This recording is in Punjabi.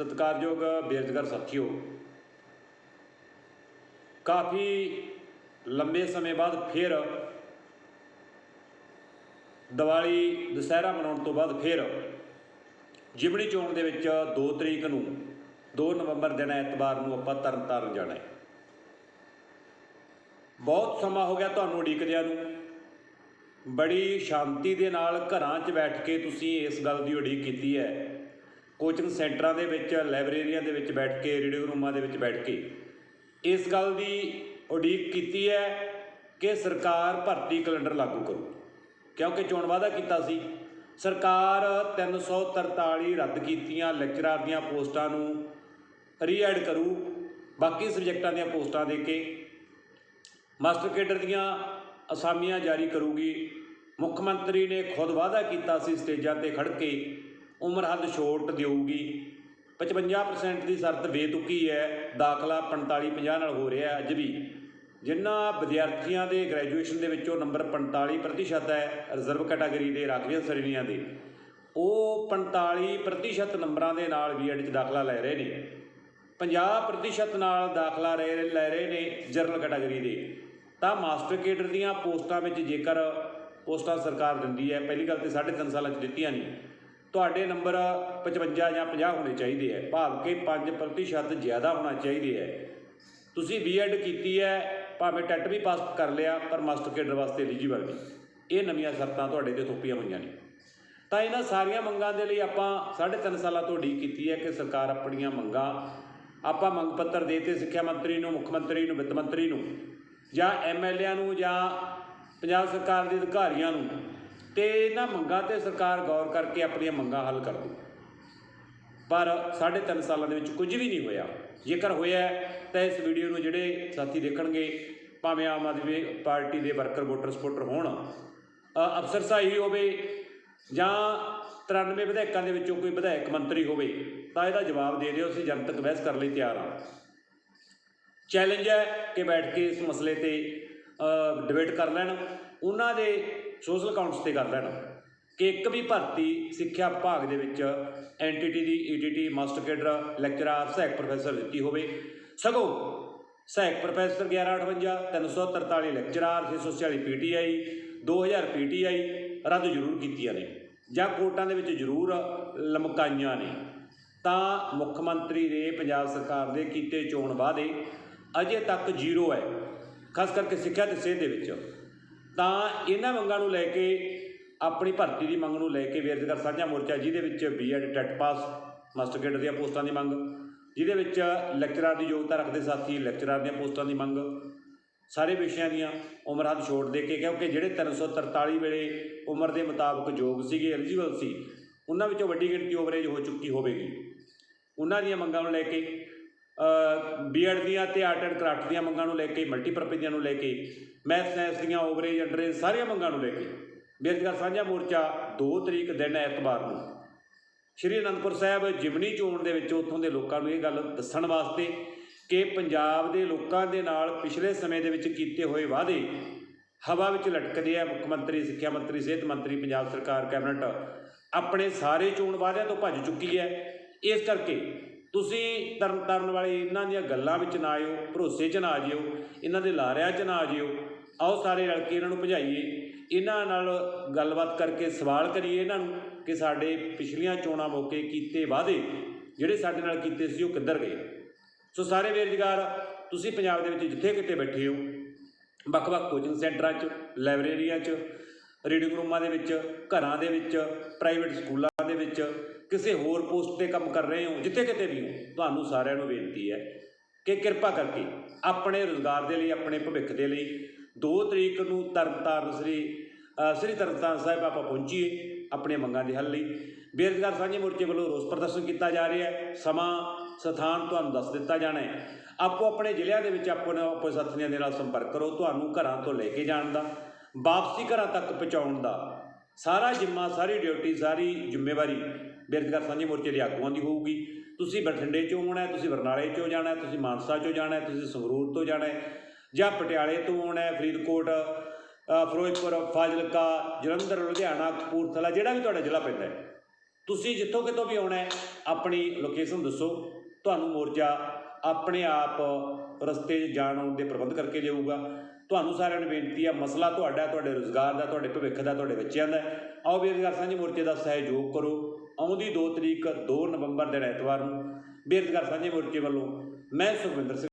ਸਤਿਕਾਰਯੋਗ ਬੇਰੁਜ਼ਗਾਰ ਸਾਥੀਓ, ਕਾਫੀ ਲੰਬੇ ਸਮੇਂ ਬਾਅਦ ਫਿਰ ਦੀਵਾਲੀ, ਦੁਸਹਿਰਾ ਮਨਾਉਣ ਤੋਂ ਬਾਅਦ ਫਿਰ ਜਿਮਣੀ ਚੋਣ ਦੇ ਵਿੱਚ 2 ਤਰੀਕ ਨੂੰ 2 ਨਵੰਬਰ ਦਿਨ ਐਤਵਾਰ ਨੂੰ ਆਪਾਂ ਤਰਨਤਾਰਨ ਜਾਣਾ ਹੈ। ਬਹੁਤ ਸਮਾਂ ਹੋ ਗਿਆ ਤੁਹਾਨੂੰ ਉਡੀਕਦਿਆਂ ਨੂੰ। ਬੜੀ ਸ਼ਾਂਤੀ ਦੇ ਨਾਲ ਘਰਾਂ 'ਚ ਬੈਠ ਕੇ ਤੁਸੀਂ ਇਸ ਗੱਲ ਦੀ ਉਡੀਕ ਕੀਤੀ ਹੈ। ਕੋਚਿੰਗ ਸੈਂਟਰਾਂ ਦੇ ਵਿੱਚ, ਲਾਇਬ੍ਰੇਰੀਆਂ ਦੇ ਵਿੱਚ ਬੈਠ ਕੇ ਰੀਡਿੰਗ ਰੂਮਾਂ ਦੇ ਵਿੱਚ ਬੈਠ ਕੇ ਇਸ ਗੱਲ ਦੀ ਉਡੀਕ ਕੀਤੀ ਹੈ ਕਿ ਸਰਕਾਰ ਭਰਤੀ ਕੈਲੰਡਰ ਲਾਗੂ ਕਰੂ। ਕਿਉਂਕਿ ਚੋਣ ਵਾਅਦਾ ਕੀਤਾ ਸੀ, ਸਰਕਾਰ 343 ਰੱਦ ਕੀਤੀਆਂ ਲੈਕਚਰਾਰ ਦੀਆਂ ਪੋਸਟਾਂ ਨੂੰ ਰੀਐਡ ਕਰੂ, ਬਾਕੀ ਸਬਜੈਕਟਾਂ ਦੀਆਂ ਪੋਸਟਾਂ ਦੇ ਕੇ ਮਾਸਟਰ ਕੇਡਰ ਦੀਆਂ ਅਸਾਮੀਆਂ ਜਾਰੀ ਕਰੂਗੀ। ਮੁੱਖ ਮੰਤਰੀ ਨੇ ਖੁਦ ਵਾਅਦਾ ਕੀਤਾ ਸੀ, ਸਟੇਜਾਂ ਤੇ ਖੜ ਕੇ ਉਮਰ ਹੱਦ ਛੋਟ ਦੇਊਗੀ। 55% ਦੀ ਸ਼ਰਤ ਬੇਤੁਕੀ ਹੈ। ਦਾਖਲਾ 45 50 ਨਾਲ ਹੋ ਰਿਹਾ ਅੱਜ ਵੀ। ਜਿਨ੍ਹਾਂ ਵਿਦਿਆਰਥੀਆਂ ਦੇ ਗ੍ਰੈਜੂਏਸ਼ਨ ਦੇ ਵਿੱਚੋਂ ਨੰਬਰ 45% ਹੈ ਰਿਜ਼ਰਵ ਕੈਟਾਗਰੀ ਦੇ, ਰਾਖਵੀਆਂ ਸ਼੍ਰੇਣੀਆਂ ਦੇ। ਉਹ 45% ਨੰਬਰਾਂ ਦੇ ਨਾਲ ਬੀਐਡ 'ਚ ਦਾਖਲਾ ਲੈ ਰਹੇ ਨੇ। 50% ਨਾਲ ਦਾਖਲਾ ਲੈ ਲੈ ਰਹੇ ਨੇ ਜਨਰਲ ਕੈਟਾਗਰੀ ਦੇ। ਤਾਂ ਮਾਸਟਰ ਕੇਡਰ ਦੀਆਂ ਪੋਸਟਾਂ ਵਿੱਚ ਜੇਕਰ ਪੋਸਟਾਂ ਸਰਕਾਰ ਦਿੰਦੀ ਹੈ, ਪਹਿਲੀ ਗੱਲ ਤੇ 3.5 ਸਾਲਾਂ 'ਚ ਦਿੱਤੀਆਂ ਨਹੀਂ। ਤੁਹਾਡੇ ਨੰਬਰ 55 ਜਾਂ 50 ਹੋਣੇ ਚਾਹੀਦੇ ਹੈ। ਭਾਵ ਕਿ 5% ਜ਼ਿਆਦਾ ਹੋਣਾ ਚਾਹੀਦੇ ਹੈ। ਤੁਸੀਂ ਬੀਐਡ ਕੀਤੀ ਹੈ, ਭਾਵੇਂ ਟੈਟ ਵੀ ਪਾਸ ਕਰ ਲਿਆ, ਪਰ ਮਾਸਟਰ ਕੇਡਰ ਵਾਸਤੇ ਐਲੀਜੀਬਲ ਨਹੀਂ। ਇਹ ਨਵੀਆਂ ਸ਼ਰਤਾਂ ਤੁਹਾਡੇ ਤੇ ਥੋਪੀਆਂ ਹੋਈਆਂ ਨੇ। ਤਾਂ ਇਹਨਾਂ ਸਾਰੀਆਂ ਮੰਗਾਂ ਦੇ ਲਈ ਆਪਾਂ 3.5 ਸਾਲਾਂ ਤੋਂ ਉਡੀਕ ਕੀਤੀ ਹੈ ਕਿ ਸਰਕਾਰ ਆਪਣੀਆਂ ਮੰਗਾਂ ਆਪਾਂ ਮੰਗ ਪੱਤਰ ਦੇ ਤੇ ਸਿੱਖਿਆ ਮੰਤਰੀ ਨੂੰ, ਮੁੱਖ ਮੰਤਰੀ ਨੂੰ, ਵਿੱਤ ਮੰਤਰੀ ਨੂੰ ਜਾਂ ਐਮਐਲਏਆਂ ਨੂੰ ਜਾਂ ਪੰਜਾਬ ਸਰਕਾਰ ਦੇ ਅਧਿਕਾਰੀਆਂ ਨੂੰ ਤੇ ਇਹਨਾਂ ਮੰਗਾਂ ਤੇ ਸਰਕਾਰ ਗੌਰ ਕਰਕੇ ਆਪਣੀਆਂ ਮੰਗਾਂ ਹੱਲ ਕਰ ਦੂ ਪਰ 3.5 ਸਾਲਾਂ ਦੇ ਵਿੱਚ ਕੁਝ ਵੀ ਨਹੀਂ ਹੋਇਆ। ਜੇਕਰ ਹੋਇਆ ਤਾਂ ਇਸ ਵੀਡੀਓ ਨੂੰ ਜਿਹੜੇ ਸਾਥੀ ਦੇਖਣਗੇ ਭਾਵੇਂ ਆਮ ਆਦਮੀ ਪਾਰਟੀ ਦੇ ਵਰਕਰ ਵੋਟਰ ਸਪੋਰਟਰ ਹੋਣ ਅ, ਅਫਸਰ ਸਾਹੀ ਹੋਵੇ ਜਾਂ 93 ਵਿਧਾਇਕਾਂ ਦੇ ਵਿੱਚੋਂ ਕੋਈ ਵਿਧਾਇਕ ਮੰਤਰੀ ਹੋਵੇ ਤਾਂ ਇਹਦਾ ਜਵਾਬ ਦੇ ਦਿਓ ਅਸੀਂ ਜਨਤਕ ਬਹਿਸ ਕਰਨ ਲਈ ਤਿਆਰ ਹਾਂ। ਚੈਲੰਜ ਹੈ ਕਿ ਬੈਠ ਕੇ ਇਸ ਮਸਲੇ ਤੇ ਡਿਬੇਟ ਕਰ ਲੈਣ। ਉਹਨਾਂ ਦੇ ਸੋਸ਼ਲ ਅਕਾਊਂਟਸ ਤੇ ਕਰ ਲੈਣ। ਕਿ ਇੱਕ ਵੀ ਭਰਤੀ ਸਿੱਖਿਆ ਵਿਭਾਗ ਦੇ ਵਿੱਚ ਐਨਟੀਟੀ ਦੀ ਈਟੀਟੀ, ਮਾਸਟਰ ਕੇਡਰ, ਲੈਕਚਰਰ, ਸਹਾਇਕ ਪ੍ਰੋਫੈਸਰ ਦਿੱਤੀ ਹੋਵੇ। ਸਗੋਂ ਸਹਾਇਕ ਪ੍ਰੋਫੈਸਰ 1158 343 ਲੈਕਚਰਰ 646 ਪੀਟੀਆਈ 2000 ਪੀਟੀਆਈ ਰੱਦ ਜ਼ਰੂਰ ਕੀਤੀਆਂ ਨੇ ਜਾਂ ਕੋਰਟਾਂ ਦੇ ਵਿੱਚ ਜ਼ਰੂਰ ਲਮਕਾਈਆਂ ਨੇ। ਤਾਂ ਮੁੱਖ ਮੰਤਰੀ ਦੇ ਪੰਜਾਬ ਸਰਕਾਰ ਦੇ ਕੀਤੇ ਚੋਣ ਵਾਅਦੇ ਅਜੇ ਤੱਕ ਜ਼ੀਰੋ ਹੈ। ਖਾਸ ਕਰਕੇ ਸਿੱਖਿਆ ਤੇ ਸਿਹਤ ਦੇ ਵਿੱਚ। ਤਾਂ ਇਹਨਾਂ ਮੰਗਾਂ ਨੂੰ ਲੈ ਕੇ, ਆਪਣੀ ਭਰਤੀ ਦੀ ਮੰਗ ਨੂੰ ਲੈ ਕੇ ਬੇਰੁਜ਼ਗਾਰ ਸਾਂਝਾ ਮੋਰਚਾ, ਜਿਹਦੇ ਵਿੱਚ BEd TET pass master cadre ਦੀਆਂ ਪੋਸਟਾਂ ਦੀ ਮੰਗ, ਜਿਹਦੇ ਵਿੱਚ ਲੈਕਚਰਾਰ ਦੀ ਯੋਗਤਾ ਰੱਖਦੇ ਸਾਥੀ ਲੈਕਚਰਾਰ ਦੀਆਂ ਪੋਸਟਾਂ ਦੀ ਮੰਗ, ਸਾਰੇ ਵਿਸ਼ਿਆਂ ਦੀਆਂ ਉਮਰ ਹੱਦ ਛੋੜ ਦੇ ਕੇ, ਕਿਉਂਕਿ ਜਿਹੜੇ 343 ਵੇਲੇ ਉਮਰ ਦੇ ਮੁਤਾਬਕ ਯੋਗ ਸੀਗੇ ਐਲੀਜੀਬਲ ਸੀ, ਉਹਨਾਂ ਵਿੱਚੋਂ ਵੱਡੀ ਗਿਣਤੀ ਓਵਰੇਜ ਹੋ ਚੁੱਕੀ ਹੋਵੇਗੀ। ਉਹਨਾਂ ਦੀਆਂ ਮੰਗਾਂ ਨੂੰ ਲੈ ਕੇ ਬੀਐਡ ਦੀਆਂ ਤੇ ਆਰਟ ਐਂਡ ਕਰਾਫਟ ਦੀਆਂ ਮੰਗਾਂ ਨੂੰ ਲੈ ਕੇ ਮਲਟੀਪਰਪਸ ਨੂੰ ਲੈ ਕੇ ਮੈਥ ਸਾਇੰਸ ਦੀਆਂ ਓਵਰੇਜ ਅੰਡਰੇਜ ਸਾਰੀਆਂ ਮੰਗਾਂ ਨੂੰ ਲੈ ਕੇ। ਬੇਰੁਜ਼ਗਾਰ ਸਾਂਝਾ ਮੋਰਚਾ 2 ਤਰੀਕ ਦਿਨ ਐਤਵਾਰ ਨੂੰ। ਸ਼੍ਰੀ ਅਨੰਦਪੁਰ ਸਾਹਿਬ ਜਿਮਨੀ ਚੋਣ ਦੇ ਵਿੱਚ ਉੱਥੋਂ ਦੇ ਲੋਕਾਂ ਨੂੰ ਇਹ ਗੱਲ ਦੱਸਣ ਵਾਸਤੇ ਕਿ ਪੰਜਾਬ ਦੇ ਲੋਕਾਂ ਦੇ ਨਾਲ ਪਿਛਲੇ ਸਮੇਂ ਦੇ ਵਿੱਚ ਕੀਤੇ ਹੋਏ ਵਾਅਦੇ ਹਵਾ ਵਿੱਚ ਲਟਕਦੇ ਆ ਮੁੱਖ ਮੰਤਰੀ, ਸਿੱਖਿਆ ਮੰਤਰੀ, ਸਿਹਤ ਮੰਤਰੀ, ਪੰਜਾਬ ਸਰਕਾਰ, ਕੈਬਨਿਟ, ਆਪਣੇ ਸਾਰੇ ਚੋਣ ਵਾਅਦਿਆਂ ਤੋਂ ਭੱਜ ਚੁੱਕੀ ਹੈ। ਇਸ ਕਰਕੇ ਤੁਸੀਂ ਤਰਨ ਤਰਨ ਵਾਲੇ ਇਹਨਾਂ ਦੀਆਂ ਗੱਲਾਂ ਵਿੱਚ ਨਾ ਆਇਓ, ਭਰੋਸੇ 'ਚ ਨਾ ਆ ਜਿਓ, ਇਹਨਾਂ ਦੇ ਲਾਰਿਆਂ 'ਚ ਨਾ ਆ ਜਿਓ। ਆਓ ਸਾਰੇ ਰਲ ਕੇ ਇਹਨਾਂ ਨੂੰ ਭਜਾਈਏ। ਇਹਨਾਂ ਨਾਲ ਗੱਲਬਾਤ ਕਰਕੇ ਸਵਾਲ ਕਰੀਏ ਇਹਨਾਂ ਨੂੰ ਕਿ ਸਾਡੇ ਪਿਛਲੀਆਂ ਚੋਣਾਂ ਮੌਕੇ ਕੀਤੇ ਵਾਅਦੇ ਜਿਹੜੇ ਸਾਡੇ ਨਾਲ ਕੀਤੇ ਸੀ, ਉਹ ਕਿੱਧਰ ਗਏ? ਸੋ ਸਾਰੇ ਬੇਰੁਜ਼ਗਾਰ, ਤੁਸੀਂ ਪੰਜਾਬ ਦੇ ਵਿੱਚ ਜਿੱਥੇ ਕਿਤੇ ਬੈਠੇ ਹੋ, ਵੱਖ-ਵੱਖ ਕੋਚਿੰਗ ਸੈਂਟਰਾਂ 'ਚ ਲਾਇਬ੍ਰੇਰੀਆਂ 'ਚ ਰੀਡਿੰਗ ਰੂਮਾਂ ਦੇ ਵਿੱਚ, ਘਰਾਂ ਦੇ ਵਿੱਚ ਪ੍ਰਾਈਵੇਟ ਸਕੂਲਾਂ ਦੇ ਵਿੱਚ ਕਿਸੇ ਹੋਰ ਪੋਸਟ ਤੇ ਕੰਮ ਕਰ ਰਹੇ ਹੋ, ਜਿੱਥੇ ਕਿਤੇ ਵੀ ਹੋ, ਤੁਹਾਨੂੰ ਸਾਰਿਆਂ ਨੂੰ ਬੇਨਤੀ ਹੈ ਕਿ ਕਿਰਪਾ ਕਰਕੇ ਆਪਣੇ ਰੋਜ਼ਗਾਰ ਦੇ ਲਈ, ਆਪਣੇ ਭਵਿੱਖ ਦੇ ਲਈ 2 ਤਰੀਕ ਨੂੰ ਤਰਨਤਾਰਨ ਸ੍ਰੀ ਸ੍ਰੀ ਤਰਨਤਾਰਨ ਸਾਹਿਬ ਆਪਾਂ ਪਹੁੰਚੀਏ ਆਪਣੀਆਂ ਮੰਗਾਂ ਦੇ ਹੱਲ ਲਈ। ਬੇਰੁਜ਼ਗਾਰ ਸਾਂਝੇ ਮੋਰਚੇ ਵੱਲੋਂ ਰੋਸ ਪ੍ਰਦਰਸ਼ਨ ਕੀਤਾ ਜਾ ਰਿਹਾ ਹੈ, ਸਮਾਂ, ਸਥਾਨ ਤੁਹਾਨੂੰ ਦੱਸ ਦਿੱਤਾ ਜਾਣਾ ਹੈ। ਆਪੋ ਆਪਣੇ ਜ਼ਿਲ੍ਹਿਆਂ ਦੇ ਵਿੱਚ ਆਪਣੇ ਆਪੋ ਸਾਥੀਆਂ ਦੇ ਨਾਲ ਸੰਪਰਕ ਕਰੋ, ਤੁਹਾਨੂੰ ਘਰਾਂ ਤੋਂ ਲੈ ਕੇ ਜਾਣ ਦਾ, ਵਾਪਸੀ ਘਰਾਂ ਤੱਕ ਪਹੁੰਚਾਉਣ ਦਾ, ਸਾਰਾ ਜਿੰਮਾ, ਸਾਰੀ ਡਿਊਟੀ, ਸਾਰੀ ਜ਼ਿੰਮੇਵਾਰੀ ਬੇਰੁਜ਼ਗਾਰ ਸਾਂਝੇ ਮੋਰਚੇ ਦੇ ਆਗੂਆਂ ਦੀ ਹੋਊਗੀ। ਤੁਸੀਂ ਬਠਿੰਡੇ ਚੋਂ ਆਉਣਾ ਤੁਸੀਂ ਬਰਨਾਲੇ ਚੋਂ ਜਾਣਾ ਤੁਸੀਂ ਮਾਨਸਾ ਚੋਂ ਜਾਣਾ ਤੁਸੀਂ ਸੰਗਰੂਰ ਤੋਂ ਜਾਣਾ ਜਾਂ ਪਟਿਆਲੇ ਤੋਂ ਆਉਣਾ ਫਰੀਦਕੋਟ ਫਿਰੋਜ਼ਪੁਰ, ਫਾਜ਼ਿਲਕਾ, ਜਲੰਧਰ, ਲੁਧਿਆਣਾ, ਕਪੂਰਥਲਾ, ਜਿਹੜਾ ਵੀ ਤੁਹਾਡਾ ਜ਼ਿਲ੍ਹਾ ਪੈਂਦਾ ਹੈ। ਤੁਸੀਂ ਜਿੱਥੋਂ ਕਿਤੋਂ ਵੀ ਆਉਣਾ ਆਪਣੀ ਲੋਕੇਸ਼ਨ ਦੱਸੋ। ਤੁਹਾਨੂੰ ਮੋਰਚਾ ਆਪਣੇ ਆਪ ਰਸਤੇ ਜਾਣ ਆਉਣ ਦੇ ਪ੍ਰਬੰਧ ਕਰਕੇ ਦੇਊਗਾ। ਤੁਹਾਨੂੰ ਸਾਰਿਆਂ ਨੂੰ ਬੇਨਤੀ ਆ, ਮਸਲਾ ਤੁਹਾਡਾ, ਤੁਹਾਡੇ ਰੋਜ਼ਗਾਰ ਦਾ, ਤੁਹਾਡੇ ਭਵਿੱਖ ਦਾ, ਤੁਹਾਡੇ ਬੱਚਿਆਂ ਦਾ। ਆਓ ਬੇਰੁਜ਼ਗਾਰ ਸਾਂਝੇ ਮੋਰਚੇ ਦਾ ਸਹਿਯੋਗ ਕਰੋ। ਆਉਂਦੀ 2 ਤਰੀਕ 2 ਨਵੰਬਰ ਦੇ ਐਤਵਾਰ ਨੂੰ ਬੇਰੁਜ਼ਗਾਰ ਸਾਂਝੇ ਮੋਰਚੇ ਵੱਲੋਂ ਮੈਂ ਸੁਖਵਿੰਦਰ ਸਿੰਘ